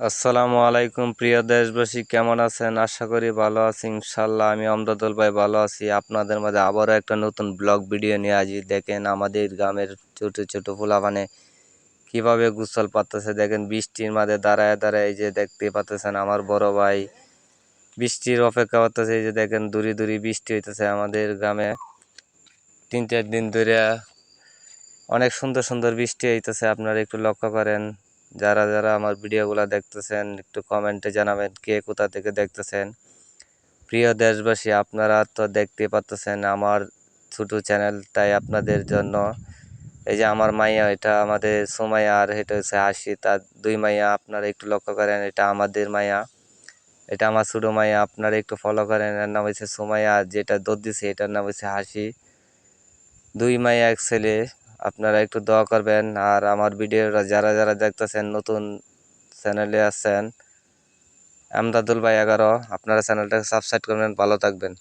আসসালামু আলাইকুম, প্রিয় দেশবাসী, কেমন আছেন? আশা করি ভালো আছি ইনশাল্লাহ আমি অমদাদুল ভাই ভালো আছি। আপনাদের মাঝে আবারও একটা নতুন ব্লগ ভিডিও নিয়ে আজি দেখেন আমাদের গ্রামের ছোট ছোট ফুলাবানে কীভাবে গুসল পাচ্ছে দেখেন বৃষ্টির মাঝে দাঁড়ায় দাঁড়ায় এই যে দেখতে পাচ্ছেন আমার বড় ভাই। বৃষ্টির অপেক্ষা করতেছে, এই যে দেখেন দূরে দূরে বৃষ্টি হইতেছে আমাদের গ্রামে। তিন চার দিন ধরে অনেক সুন্দর সুন্দর বৃষ্টি হইতেছে, আপনারা একটু লক্ষ্য করেন। যারা যারা আমার ভিডিওগুলো দেখতেছেন, একটু কমেন্টে জানাবেন কে কোথা থেকে দেখতেছেন। প্রিয় দেশবাসী, আপনারা তো দেখতে পাচ্ছেন আমার ছোট চ্যানেল তাই আপনাদের জন্য। এই যে আমার মাইয়া, এটা আমাদের সুমাইয়া আর এটা হচ্ছে হাসি তার দুই মাইয়া, আপনারা একটু লক্ষ্য করেন, এটা আমাদের মাইয়া। এটা আমার ছোটো মাইয়া, আপনারা একটু ফলো করেন, এর নাম হচ্ছে সুমাইয়া। আর যেটা দোদ এটার নাম হচ্ছে হাসি। দুই মাইয়া এক ছেলে আপনারা একটু দোয়া করবেন। আর আমার ভিডিওটা যারা যারা দেখতেছেন, নতুন চ্যানেলে আছেন, আমদাদুল ভাই এগারো, আপনারা চ্যানেলটাকে সাবস্ক্রাইব করবেন, ভালো থাকবেন।